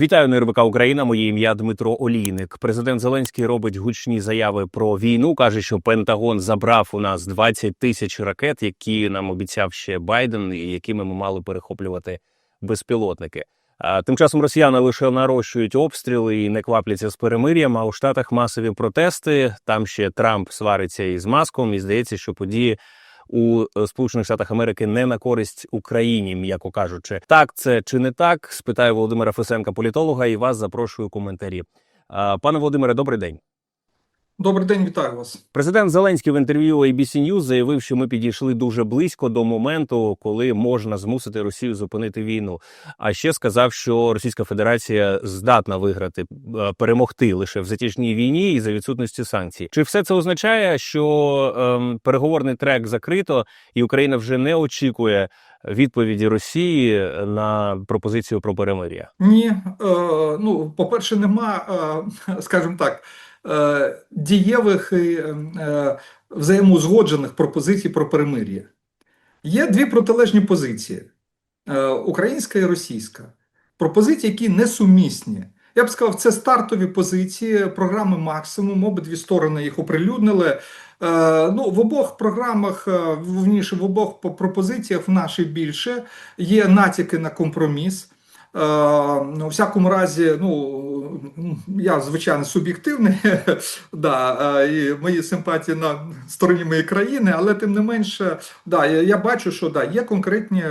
Вітаю на РБК Україна. Моє ім'я Дмитро Олійник. Президент Зеленський робить гучні заяви про війну. каже, що Пентагон забрав у нас 20 тисяч ракет, які нам обіцяв ще Байден, і якими ми мали перехоплювати безпілотники. А тим часом росіяни лише нарощують обстріли і не квапляться з перемир'ям. А у штатах масові протести. Там ще Трамп свариться із маском. І здається, що події у е, Сполучених Штатах Америки не на користь Україні, м'яко кажучи. Так це чи не так? Спитаю Володимира Фесенка, політолога, і вас запрошую у коментарі. Пане Володимире, добрий день. Добрий день, вітаю вас. Президент Зеленський в інтерв'ю ABC News заявив, що ми підійшли дуже близько до моменту, коли можна змусити Росію зупинити війну. А ще сказав, що Російська Федерація здатна виграти е, перемогти лише в затяжній війні і за відсутності санкцій. Чи все це означає, що ем, переговорний трек закрито, і Україна вже не очікує відповіді Росії на пропозицію про перемир'я? Ні, е, ну, по-перше, нема, е, скажімо так, дієвих і е, взаємоузгоджених пропозицій про перемир'я. Є дві протилежні позиції: е, українська і російська. Пропозиції, які несумісні. Я б сказав, це стартові позиції програми максимум. Обидві сторони їх оприлюднили. Е, ну, в обох програмах, е, в обох пропозиціях в нашій більше є натяки на компроміс. Е, ну, у всякому разі, ну я звичайно суб'єктивний, да, е, і мої симпатії на стороні моєї країни, але тим не менше, да, я, бачу, що да, є конкретні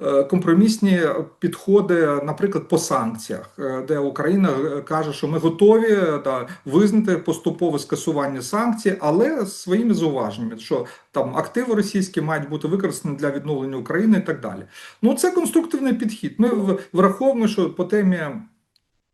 е, компромісні підходи, наприклад, по санкціях, де Україна каже, що ми готові да, визнати поступове скасування санкцій, але своїми зауваженнями, що там активи російські мають бути використані для відновлення України і так далі. Ну, це конструктивний підхід. Ми враховуємо, що по темі.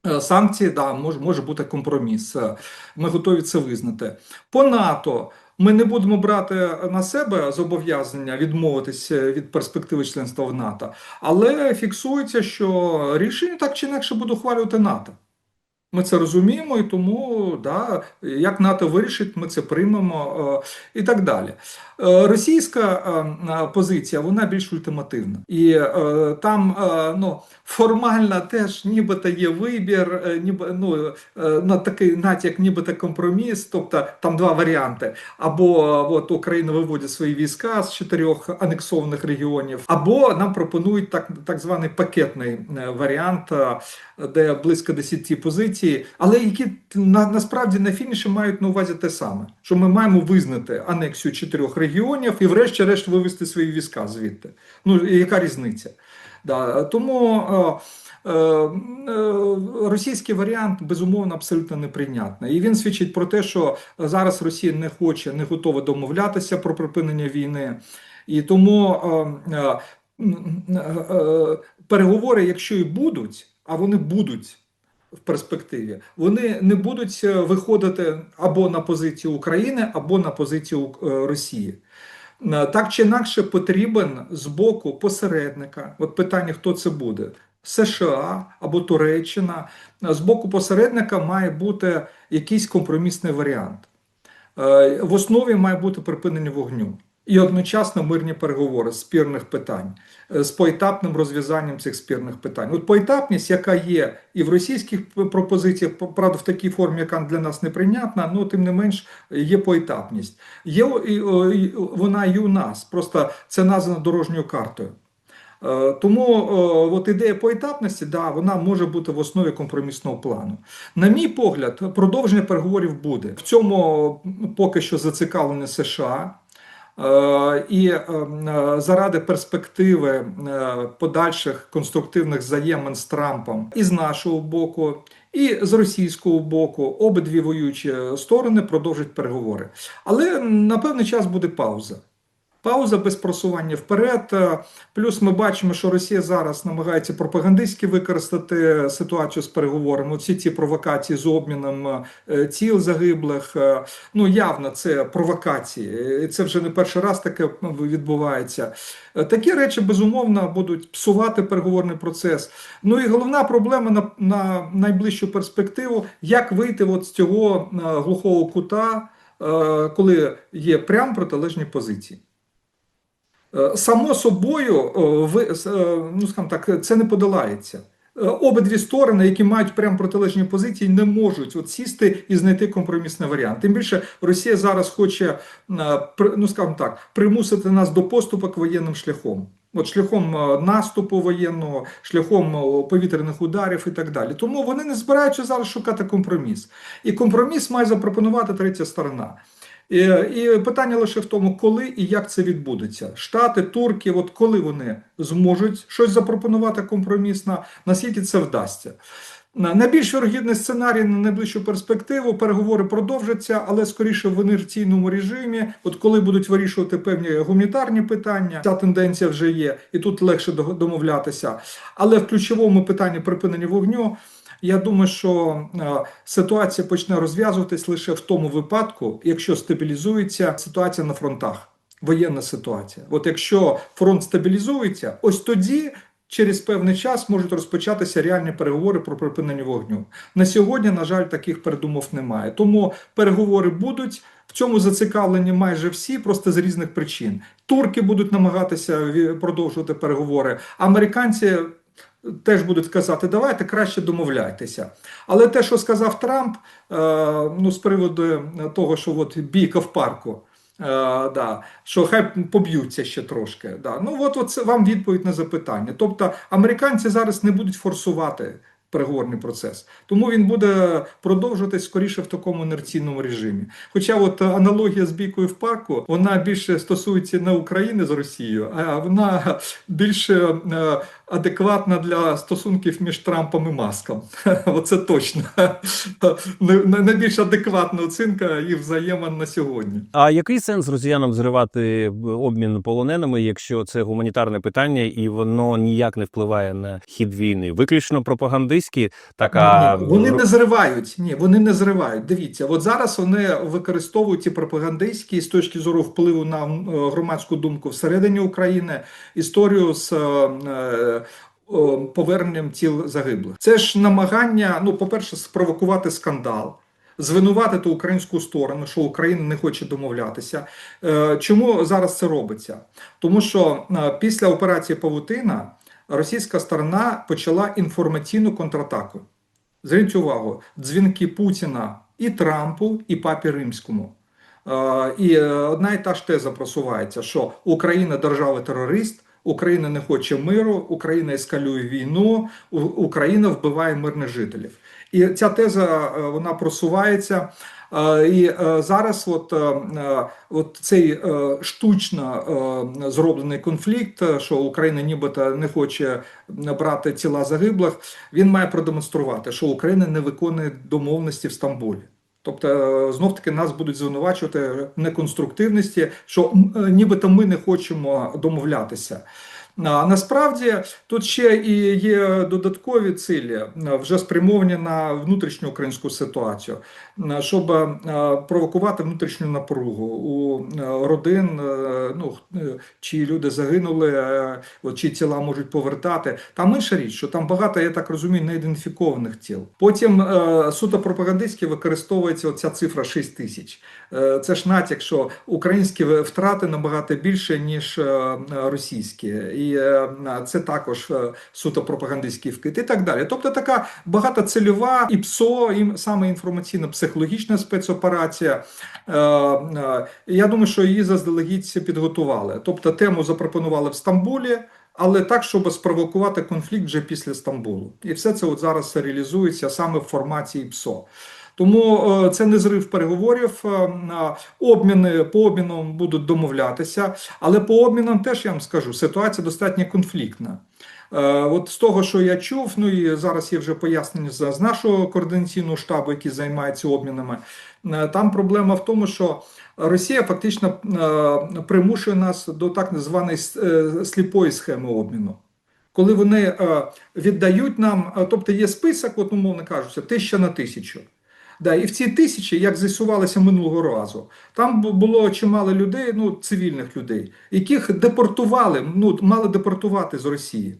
е, Санкції, да, може, може бути компроміс. Е, Ми готові це визнати. По НАТО ми не будемо брати на себе зобов'язання відмовитися від перспективи членства в НАТО, але фіксується, що рішення так чи інакше буде ухвалювати НАТО. Ми це розуміємо, і тому да, як НАТО вирішить, ми це приймемо е, і так далі. Е, Російська е, позиція вона більш ультимативна, і там ну, формально теж нібито є вибір, ніби ну на такий натяк, нібито компроміс. Тобто там два варіанти: або от Україна виводить свої війська з чотирьох анексованих регіонів, або нам пропонують так, так званий пакетний варіант, де близько 10 позицій, але які на, насправді на фініші мають на увазі те саме, що ми маємо визнати анексію чотирьох регіонів і, врешті-решт, вивести свої війська звідти. Ну яка різниця? Да, тому е, е, е, російський варіант безумовно абсолютно неприйнятний. І він свідчить про те, що зараз Росія не хоче, не готова домовлятися про припинення війни. І тому е, е, е, е, переговори, якщо і будуть, а вони будуть. В перспективі вони не будуть е, виходити або на позицію України, або на позицію е, Росії. Е, Так чи інакше потрібен з боку посередника. От питання, хто це буде? США або Туреччина. З боку посередника має бути якийсь компромісний варіант. В основі має бути припинення вогню і одночасно мирні переговори з спірних питань е, з поетапним розв'язанням цих спірних питань. От поетапність, яка є і в російських пропозиціях, правда, в такій формі, яка для нас неприйнятна, ну тим не менш є поетапність. Є вона і у нас, просто це названо дорожньою картою. Е, Тому от ідея поетапності, да, вона може бути в основі компромісного плану. На мій погляд, продовження переговорів буде. В цьому поки що зацікавлені США. Е, І е, е, заради перспективи подальших конструктивних взаємин з Трампом і з нашого боку, і з російського боку, обидві воюючі сторони продовжать переговори. Але на певний час буде пауза. Пауза без просування вперед. Е, Плюс ми бачимо, що Росія зараз намагається пропагандистськи використати ситуацію з переговорами. Всі ці провокації з обміном е, тіл загиблих. е, Ну явно це провокації. І Це вже не перший раз таке відбувається. Е, Такі речі безумовно будуть псувати переговорний процес. Ну і головна проблема на, на найближчу перспективу: як вийти от з цього е, глухого кута, е, коли є прям протилежні позиції. Е, Само собою, е, ви, е, ну скажімо так, це не подолається. обидві сторони, які мають прям протилежні позиції, не можуть от сісти і знайти компромісний варіант. Тим більше Росія зараз хоче, ну скажімо так, примусити нас до поступок воєнним шляхом. От шляхом наступу воєнного, шляхом повітряних ударів і так далі. Тому вони не збираються зараз шукати компроміс. І компроміс має запропонувати третя сторона. І, питання лише в тому, коли і як це відбудеться. Штати, турки, от коли вони зможуть щось запропонувати компромісно, наскільки це вдасться. На- Найбільш вірогідний сценарій на найближчу перспективу переговори продовжаться, але скоріше в інерційному режимі. От коли будуть вирішувати певні гуманітарні питання, ця тенденція вже є, і тут легше домовлятися. Але в ключовому питанні припинення вогню. Я думаю, що е, ситуація почне розв'язуватись лише в тому випадку, якщо стабілізується ситуація на фронтах, воєнна ситуація. От якщо фронт стабілізується, ось тоді. Через певний час можуть розпочатися реальні переговори про припинення вогню. На сьогодні, на жаль, таких передумов немає. Тому переговори будуть. В цьому зацікавлені майже всі, просто з різних причин. Турки будуть намагатися продовжувати переговори. Американці теж будуть казати, давайте краще домовляйтеся. Але те, що сказав Трамп, е, ну з приводу того, що от бійка в парку. Е, да, що хай поб'ються ще трошки. Да. Ну от, от це вам відповідь на запитання. Тобто американці зараз не будуть форсувати переговорний процес, тому він буде продовжуватись скоріше в такому інерційному режимі. Хоча от аналогія з бійкою в парку вона більше стосується не України з Росією, а вона більше е, адекватна для стосунків між Трампом і Маском. Оце точно найбільш адекватна оцінка і взаємин на сьогодні. А який сенс росіянам зривати обмін полоненими, якщо це гуманітарне питання і воно ніяк не впливає на хід війни? Виключно пропагандистські, така Ні, вони не зривають. Ні, вони не зривають. Дивіться, от зараз вони використовують ті пропагандистські з точки зору впливу на е, громадську думку всередині України історію з. Е, Поверненням тіл загиблих. Це ж намагання, ну, по-перше, спровокувати скандал, звинуватити українську сторону, що Україна не хоче домовлятися. Е, Чому зараз це робиться? Тому що е, після операції Павутина російська сторона почала інформаційну контратаку. Зверніть увагу, дзвінки Путіна і Трампу, і Папі Римському. І одна і та ж теза просувається, що Україна держава терорист, Україна не хоче миру, Україна ескалює війну, Україна вбиває мирних жителів. І ця теза е, вона просувається. Е, І е, зараз, от, от цей штучно зроблений конфлікт, що Україна нібито не хоче брати тіла загиблих, він має продемонструвати, що Україна не виконує домовленості в Стамбулі. Тобто, е, знов таки нас будуть звинувачувати в неконструктивності, що е, нібито ми не хочемо домовлятися. Насправді тут ще і є додаткові цілі, вже спрямовані на внутрішню українську ситуацію, щоб провокувати внутрішню напругу у родин, ну е, чи люди загинули, е, чи тіла можуть повертати. Там інша річ, що там багато, я так розумію, неідентифікованих тіл. Потім е, суто пропагандистськи використовується оця цифра 6 тисяч. Це ж натяк, що українські втрати набагато більше, ніж російські. Е, це також е, суто пропагандистський вкид і так далі. Тобто така багатоцільова і ПСО, і саме інформаційно-психологічна спецоперація. Е, Я думаю, що її заздалегідь підготували. Тобто тему запропонували в Стамбулі. Але так, щоб спровокувати конфлікт вже після Стамбулу, і все це от зараз реалізується саме в форматі ПСО. Тому е, це не зрив переговорів. е, Обміни по обмінам будуть домовлятися, але по обмінам теж я вам скажу, ситуація достатньо конфліктна. Е, От з того, що я чув, ну і зараз є вже пояснення з нашого координаційного штабу, який займається обмінами. Там проблема в тому, що Росія фактично примушує нас до так званої сліпої схеми обміну. Коли вони віддають нам, тобто є список, от умовно кажучи, тисяча на тисячу. Да, і в ці тисячі, як з'ясувалося минулого разу, там було чимало людей, ну цивільних людей, яких депортували, ну мали депортувати з Росії.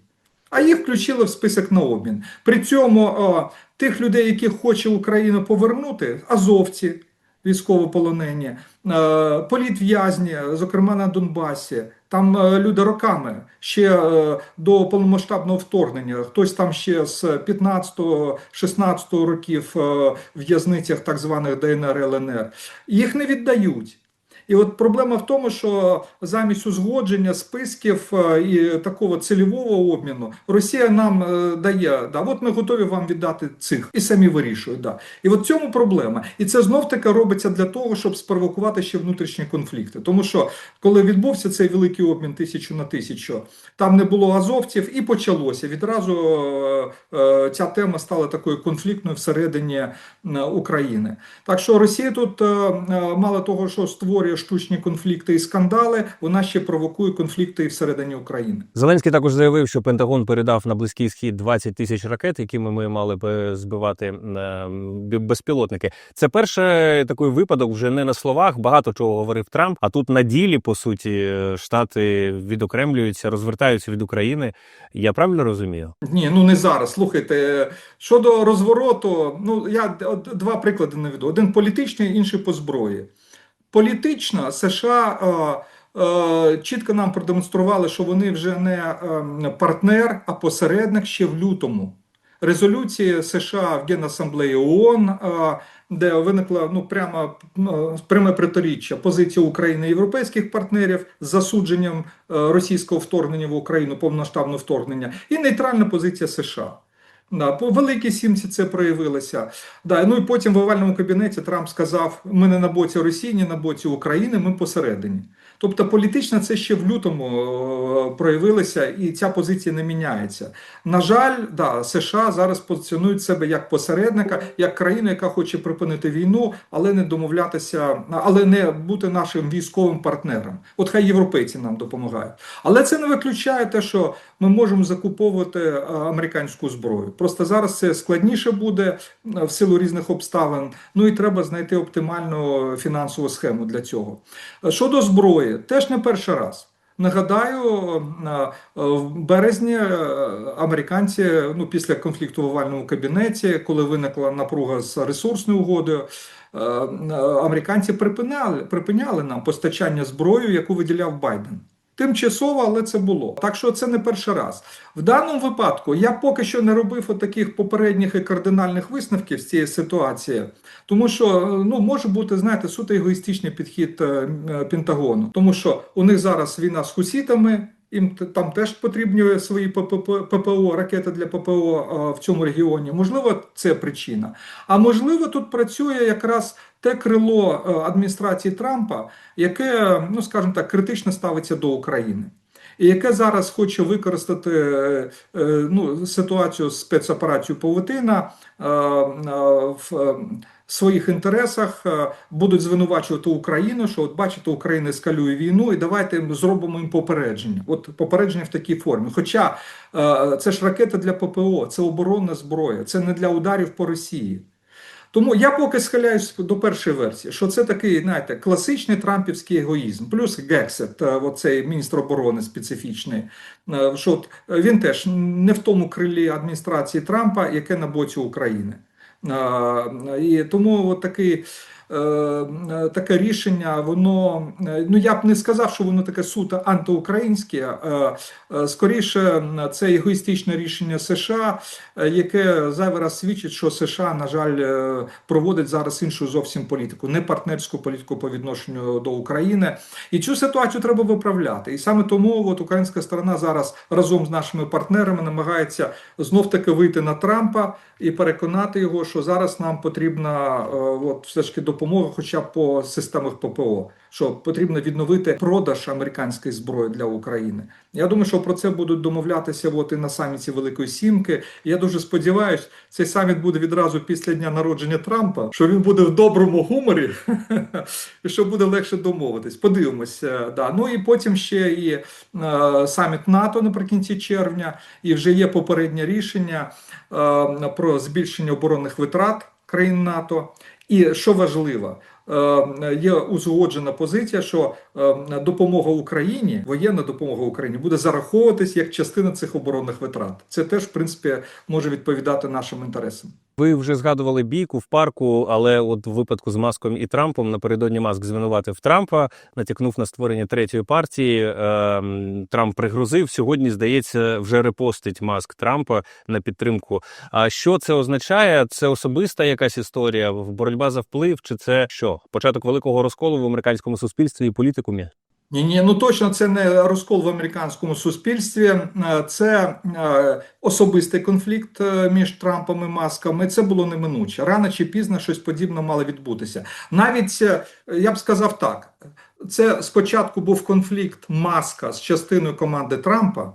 А їх включили в список на обмін. При цьому о, тих людей, яких хоче Україна повернути, азовці, військовополонені, е, політв'язні, зокрема на Донбасі. Там е, люди роками ще е, до повномасштабного вторгнення. Хтось там ще з 15-16 років в в'язницях так званих ДНР ЛНР. Їх не віддають. І от проблема в тому, що замість узгодження списків е, і такого цільового обміну Росія нам е, дає, да, от ми готові вам віддати цих і самі вирішують. Да. І от в цьому проблема. І це знов таки робиться для того, щоб спровокувати ще внутрішні конфлікти. Тому що коли відбувся цей великий обмін тисячу на тисячу, там не було азовців, і почалося. Відразу е, ця тема стала такою конфліктною всередині України. Так що Росія тут мало того, що створює штучні конфлікти і скандали, вона ще провокує конфлікти і всередині України. Зеленський також заявив, що Пентагон передав на близький схід 20 тисяч ракет, якими ми мали б е, збивати е, безпілотники. Це перший такий випадок вже не на словах. Багато чого говорив Трамп. А тут на ділі, по суті, е, штати відокремлюються, розвертаються від України. Я правильно розумію? Ні, ну не зараз. Слухайте, щодо розвороту, ну я два приклади наведу: один політичний, інший по зброї. Політично США е, е, чітко нам продемонстрували, що вони вже не е, партнер, а посередник ще в лютому. Резолюції США в Генасамблеї ООН, е, де виникло ну прямо ну, пряме протиріччя позиції України і європейських партнерів з засудженням російського вторгнення в Україну, повномасштабного вторгнення, і нейтральна позиція США. Да, по великій сімці це проявилося. Да, ну і потім в овальному кабінеті Трамп сказав: ми не на боці Росії, ні на боці України, ми посередині. Тобто політично це ще в лютому е, проявилося, і ця позиція не міняється. На жаль, да, США зараз позиціонують себе як посередника, як країну, яка хоче припинити війну, але не домовлятися, але не бути нашим військовим партнером. От хай європейці нам допомагають. Але це не виключає те, що ми можемо закуповувати е, американську зброю. Просто зараз це складніше буде е, в силу різних обставин. Ну і треба знайти оптимальну фінансову схему для цього. Е, Щодо зброї, теж не перший раз. Нагадаю, в березні американці, ну після конфлікту в овальному кабінеті, коли виникла напруга з ресурсною угодою, американці припиняли, припиняли нам постачання зброї, яку виділяв Байден. Тимчасово, але це було. Так що це не перший раз. В даному випадку я поки що не робив таких попередніх і кардинальних висновків з цієї ситуації, тому що ну може бути, знаєте, суто егоїстичний підхід е, е, Пентагону, тому що у них зараз війна з хусітами. Їм там теж потрібні свої ППО, ракети для ППО в цьому регіоні. Можливо, це причина. А можливо, тут працює якраз те крило е, адміністрації Трампа, яке, ну скажімо так, критично ставиться до України. І яке зараз хоче використати е, е, ну, ситуацію з спецоперацією Павутина в своїх інтересах, е, будуть звинувачувати Україну, що от бачите, Україна ескалює війну, і давайте зробимо їм попередження. От попередження в такій формі. Хоча е, це ж ракети для ППО, це оборонна зброя, це не для ударів по Росії. Тому я поки схиляюсь до першої версії, що це такий, знаєте, класичний трампівський егоїзм, плюс Гексет, е, оцей міністр оборони специфічний. Що він теж не в тому крилі адміністрації Трампа, яке на боці України. І тому от такий. Е, е, Таке рішення, воно е, ну я б не сказав, що воно таке суто антиукраїнське. Скоріше, це егоїстичне рішення США, яке зайвий раз свідчить, що США, на жаль, проводить зараз іншу зовсім політику, не партнерську політику по відношенню до України. І цю ситуацію треба виправляти. І саме тому от українська сторона зараз разом з нашими партнерами намагається знов таки вийти на Трампа і переконати його, що зараз нам потрібна от все ж таки допомога, хоча б по системах ППО, що потрібно відновити продаж американської зброї для України. Я думаю, що про це будуть домовлятися от і на саміті Великої Сімки. Я дуже сподіваюся, цей саміт буде відразу після дня народження Трампа, що він буде в доброму гуморі, і що буде легше домовитись. Подивимося. Да. Ну і потім ще і е, саміт НАТО наприкінці червня, і вже є попереднє рішення е, про збільшення оборонних витрат країн НАТО. І що важливо, е, є узгоджена позиція, що допомога Україні, воєнна допомога Україні, буде зараховуватись як частина цих оборонних витрат. Це теж, в принципі, може відповідати нашим інтересам. Ви вже згадували бійку в парку, але от в випадку з Маском і Трампом напередодні Маск звинуватив Трампа, натякнув на створення третьої партії. Ем, Трамп пригрозив. Сьогодні, здається, вже репостить Маск Трампа на підтримку. А що це означає? Це особиста якась історія, боротьба за вплив, чи це що? Початок великого розколу в американському суспільстві і політикумі? Ні, ні, ну точно це не розкол в американському суспільстві, е, це е, особистий конфлікт е, між Трампом і Маском. І це було неминуче. Рано чи пізно щось подібне мало відбутися. Навіть я б сказав так: це спочатку був конфлікт Маска з частиною команди Трампа.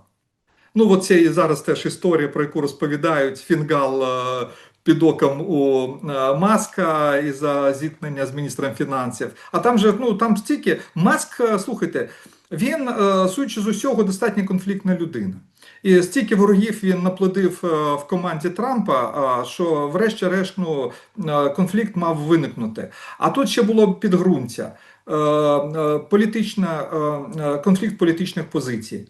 Ну, от це і зараз теж історія, про яку розповідають фінгал під оком у е, Маска і за зіткнення з міністром фінансів. А там же ну там стільки Маск, е, слухайте, він, е, судячи з усього, достатньо конфліктна людина. І стільки ворогів він наплодив в команді Трампа, що, врешті-решт, ну, конфлікт мав виникнути. А тут ще було підґрунтя, політична, конфлікт політичних позицій.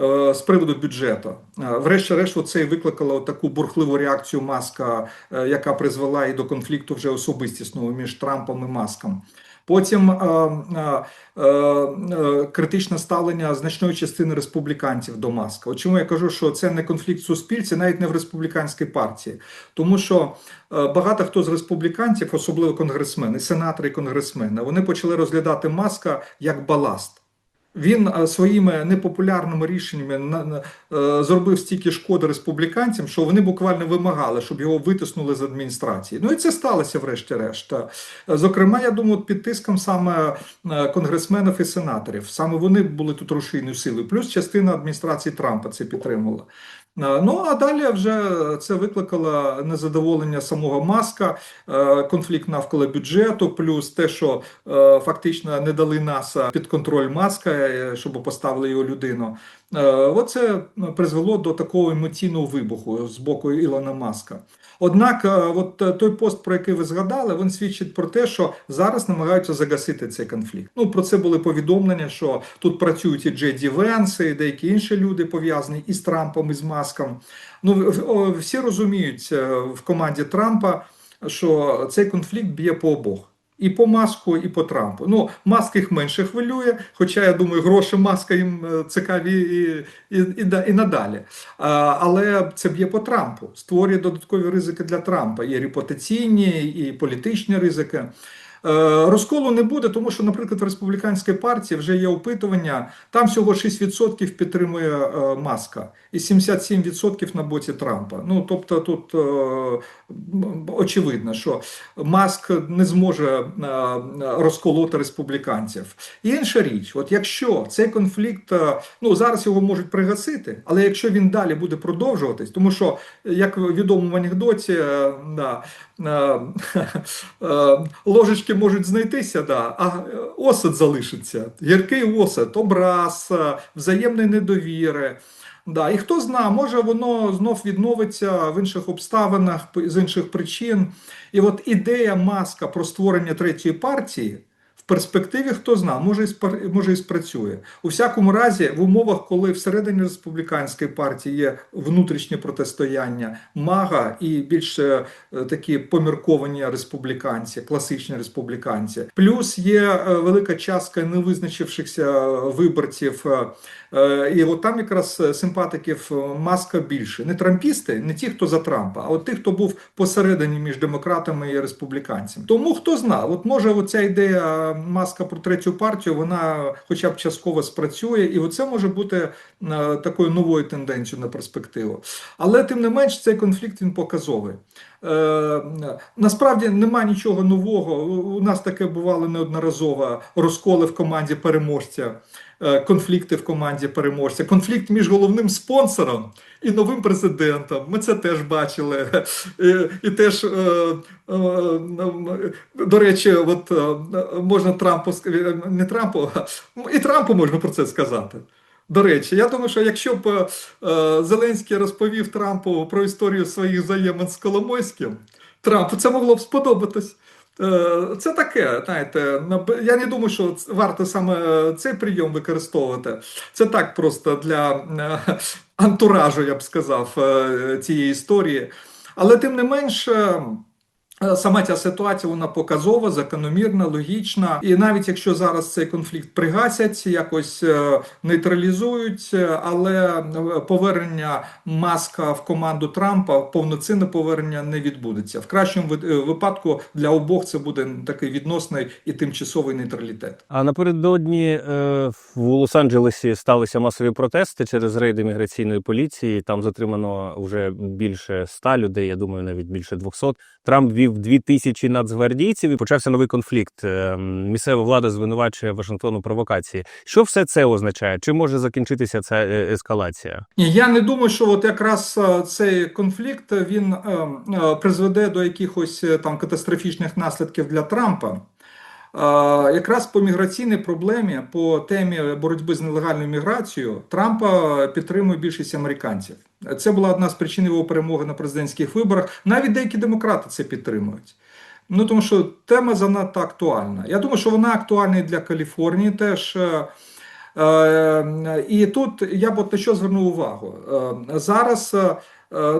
Е, З приводу бюджету, Е, врешті-решт, це викликало таку бурхливу реакцію Маска, е, яка призвела і до конфлікту вже особистісного між Трампом і Маском. Потім е, е, критичне ставлення значної частини республіканців до Маска. От чому я кажу, що це не конфлікт суспільців, навіть не в республіканській партії, тому що багато хто з республіканців, особливо конгресмени, сенатори і конгресмени, вони почали розглядати Маска як баласт. Він е, своїми непопулярними рішеннями е, зробив стільки шкоди республіканцям, що вони буквально вимагали, щоб його витиснули з адміністрації. Ну і це сталося врешті-решт. Е, Зокрема, я думаю, під тиском саме конгресменів і сенаторів. Саме вони були тут рушійною силою. Плюс частина адміністрації Трампа це підтримувала. Е, Ну а далі вже це викликало незадоволення самого Маска, е, конфлікт навколо бюджету, плюс те, що е, фактично не дали НАСА під контроль Маска, щоб поставили його людину. Оце призвело до такого емоційного вибуху з боку Ілона Маска. Однак, е, от е, той пост, про який ви згадали, він свідчить про те, що зараз намагаються загасити цей конфлікт. Ну про це були повідомлення, що тут працюють і Джей Ді Венс, і деякі інші люди пов'язані і з Трампом, і з Маском. Ну всі розуміють е, в команді Трампа, що цей конфлікт б'є по обох. І по маску, і по Трампу. Ну, маск їх менше хвилює, хоча я думаю, гроші маска їм е, цікаві і, і, і, і надалі. А, але це б'є по Трампу, створює додаткові ризики для Трампа. І репутаційні, і політичні ризики. Е, Розколу не буде, тому що, наприклад, в республіканській партії вже є опитування, там всього 6% підтримує е, маска і 77% на боці Трампа. Ну тобто тут е, очевидно, що Маск не зможе е, розколоти республіканців. І інша річ, от якщо цей конфлікт, е, ну зараз його можуть пригасити, але якщо він далі буде продовжуватись, тому що як в анекдоті, е, да, ложечки можуть знайтися, да, а осад залишиться. Гіркий осад, образ, е, взаємної недовіри. Да, і хто зна, може воно знов відновиться в інших обставинах, з інших причин. І от ідея маска про створення третьої партії в перспективі, хто зна, може і, може і спрацює. У всякому разі, в умовах, коли всередині республіканської партії є внутрішнє протистояння мага і більш е, такі помірковані республіканці, класичні республіканці, плюс є е, велика частка невизначившихся виборців. Е, І от там якраз е, симпатиків е, маска більше. Не трампісти, не ті, хто за Трампа, а от ті, хто був посередині між демократами і республіканцями. Тому хто знає, от може оця ідея маска про третю партію, вона хоча б частково спрацює, і оце може бути такою новою тенденцією на перспективу. Але тим не менш, цей конфлікт він показовий. Е, насправді немає нічого нового. У- нас таке бувало неодноразово розколи в команді переможця, конфлікти в команді переможця, конфлікт між головним спонсором і новим президентом. Ми це теж бачили. І, і теж, е, е, е, до речі, от е, можна Трампу не Трампу, і Трампу можна про це сказати. До речі, я думаю, що якщо б е, Зеленський розповів Трампу про історію своїх взаємин з Коломойським, Трампу це могло б сподобатись. Е, Це таке, знаєте, я не думаю, що варто саме цей прийом використовувати. Це так просто для е, антуражу, я б сказав, е, цієї історії. Але тим не менш. Е, Сама ця ситуація вона показова, закономірна, логічна. І навіть якщо зараз цей конфлікт пригасять, якось е, нейтралізують, е, але повернення маска в команду Трампа, повноцінне повернення не відбудеться. В кращому ви- випадку для обох це буде такий відносний і тимчасовий нейтралітет. А напередодні в Лос-Анджелесі сталися масові протести через рейди міграційної поліції. Там затримано вже більше ста людей. Я думаю, навіть більше 200. Трамп вів дві тисячі нацгвардійців і почався новий конфлікт. Е, Місцева влада звинувачує Вашингтон у провокації. Що все це означає? Чи може закінчитися ця е, ескалація? Я не думаю, що от якраз е, цей конфлікт він призведе до якихось там катастрофічних наслідків для Трампа. Якраз по міграційній проблемі, по темі боротьби з нелегальною міграцією, Трампа підтримує більшість американців. Це була одна з причин його перемоги на президентських виборах. Навіть деякі демократи це підтримують. Ну тому що тема занадто актуальна. Я думаю, що вона актуальна і для Каліфорнії теж. Е, Е, І тут я б от на що звернув увагу. Е, Зараз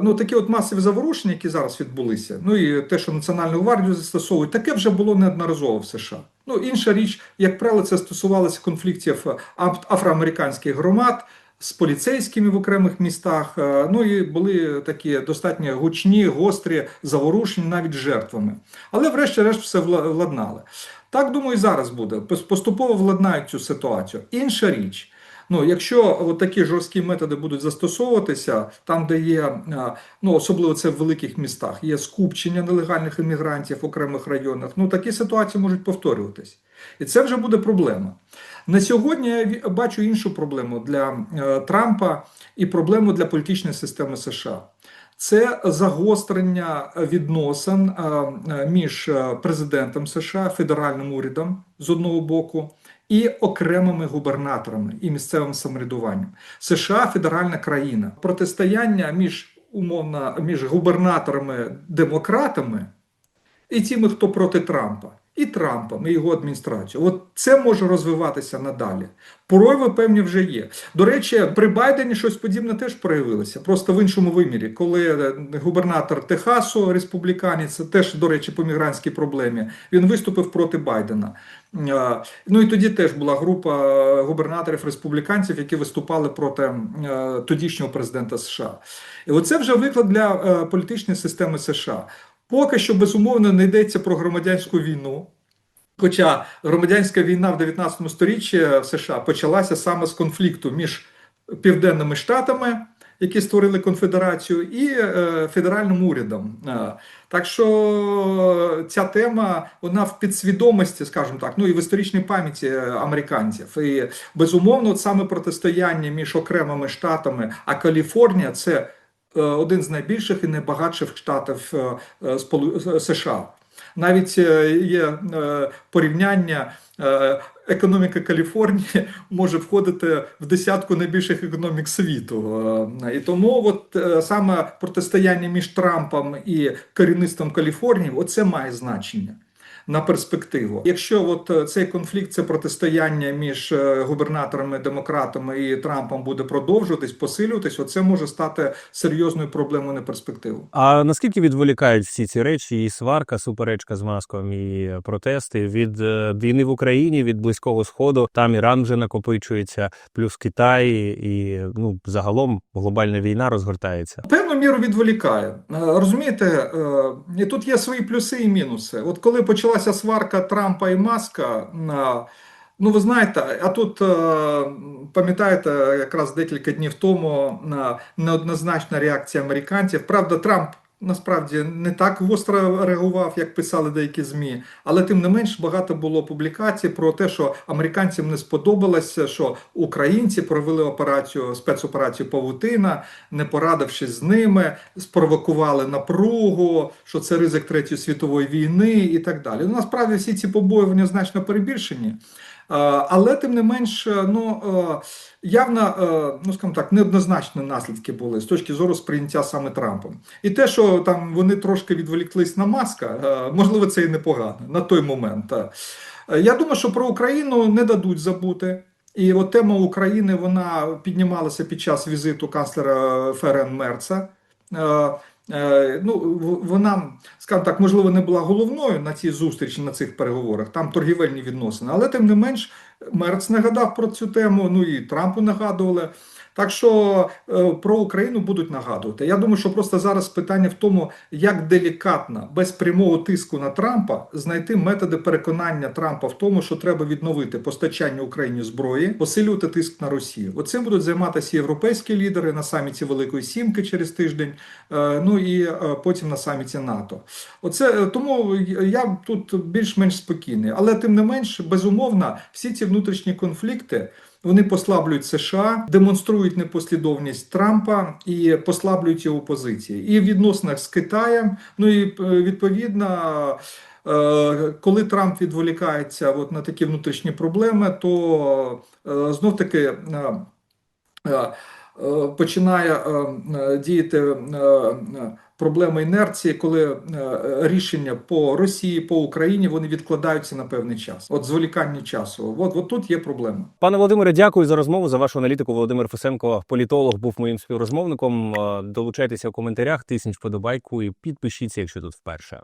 ну, такі от масові заворушення, які зараз відбулися, ну і те, що Національну гвардію застосовують, таке вже було неодноразово в США. Ну, інша річ, як правило, це стосувалося конфліктів ав- афроамериканських громад з поліцейськими в окремих містах. Е, Ну і були такі достатньо гучні, гострі заворушення навіть жертвами. Але врешті-решт все владнали. Так думаю, і зараз буде. Поступово владнають цю ситуацію. Інша річ. Ну, якщо от такі жорсткі методи будуть застосовуватися, там, де є, е, ну особливо це в великих містах, є скупчення нелегальних іммігрантів в окремих районах, ну такі ситуації можуть повторюватись. І це вже буде проблема. На сьогодні я бачу іншу проблему для е, Трампа і проблему для політичної системи США. Це загострення відносин е, між президентом США, федеральним урядом з одного боку і окремими губернаторами і місцевим самоврядуванням. США федеральна країна. Протистояння між умовно між губернаторами демократами і тими, хто проти Трампа, і Трампом, і його адміністрацією. От це може розвиватися надалі. Прояви певні вже є. До речі, при Байдені щось подібне теж проявилося, просто в іншому вимірі, коли е, губернатор Техасу, республіканець, теж, до речі, по мігрантській проблемі, він виступив проти Байдена. Е, Ну і тоді теж була група е, губернаторів республіканців, які виступали проти тодішнього президента США. І оце вже виклад для політичної системи США. Поки що, безумовно, не йдеться про громадянську війну. Хоча громадянська війна в 19 сторіччі в США почалася саме з конфлікту між південними штатами, які створили конфедерацію, і е, федеральним урядом. Е, так що ця тема вона в підсвідомості, скажімо так, ну і в історичній пам'яті американців. І безумовно, саме протистояння між окремими штатами, а Каліфорнія це один з найбільших і найбагатших штатів е, е, США. Навіть е, є е, порівняння. е, Економіка Каліфорнії може входити в десятку найбільших економік світу, Е, і тому от е, саме протистояння між Трампом і керівництвом Каліфорнії, оце має значення на перспективу. Якщо от е, цей конфлікт, це протистояння між е, губернаторами, демократами і Трампом буде продовжуватись, посилюватись, оце може стати серйозною проблемою на перспективу. А наскільки відволікають всі ці речі, і сварка, суперечка з маском, і протести від е, війни в Україні, від близького сходу? Там Іран вже накопичується, плюс Китай, і ну загалом глобальна війна розгортається. Певну міру відволікає. Е, Розумієте, е, і тут є свої плюси і мінуси. От коли почалася сварка Трампа і Маска, ну ви знаєте, а тут е, пам'ятаєте, якраз декілька днів тому неоднозначна реакція американців. Правда, Трамп. Насправді не так гостро реагував, як писали деякі змі, але тим не менш багато було публікацій про те, що американцям не сподобалося, що українці провели операцію спецоперацію Павутина, не порадившись з ними, спровокували напругу, що це ризик третьої світової війни і так далі. Ну, насправді всі ці побоювання значно перебільшені. Але тим не менш, е, ну е, явно, е, ну скажімо так, неоднозначні наслідки були з точки зору сприйняття саме Трампом. І те, що там вони трошки відволіклись на маска, можливо, це і непогано на той момент. Я думаю, що про Україну не дадуть забути. І от тема України вона піднімалася під час візиту канцлера Ферен Мерца. Е, Ну, вона, скажімо так, можливо, не була головною на цій зустрічі, на цих переговорах. Там торгівельні відносини, але тим не менш, Мерц нагадав про цю тему. Ну і Трампу нагадували. Так що е, про Україну будуть нагадувати. Я думаю, що просто зараз питання в тому, як делікатно, без прямого тиску на Трампа, знайти методи переконання Трампа в тому, що треба відновити постачання Україні зброї, посилювати тиск на Росію. Оцим будуть займатися європейські лідери на саміті Великої Сімки через тиждень. е, Ну і е, потім на саміті НАТО. Оце тому я тут більш-менш спокійний. Але тим не менш, безумовно, всі ці внутрішні конфлікти. Вони послаблюють США, демонструють непослідовність Трампа і послаблюють його позиції. І в відносинах з Китаєм, ну і е, відповідно. е, Коли Трамп відволікається от на такі внутрішні проблеми, то е, знов таки починає діяти проблема інерції, коли е, рішення по Росії, по Україні вони відкладаються на певний час. От зволікання часу. От, от тут є проблема. Пане Володимире, дякую за розмову за вашу аналітику. Володимир Фесенко, політолог, був моїм співрозмовником. Е, Долучайтеся в коментарях, тисніть вподобайку і підпишіться, якщо тут вперше.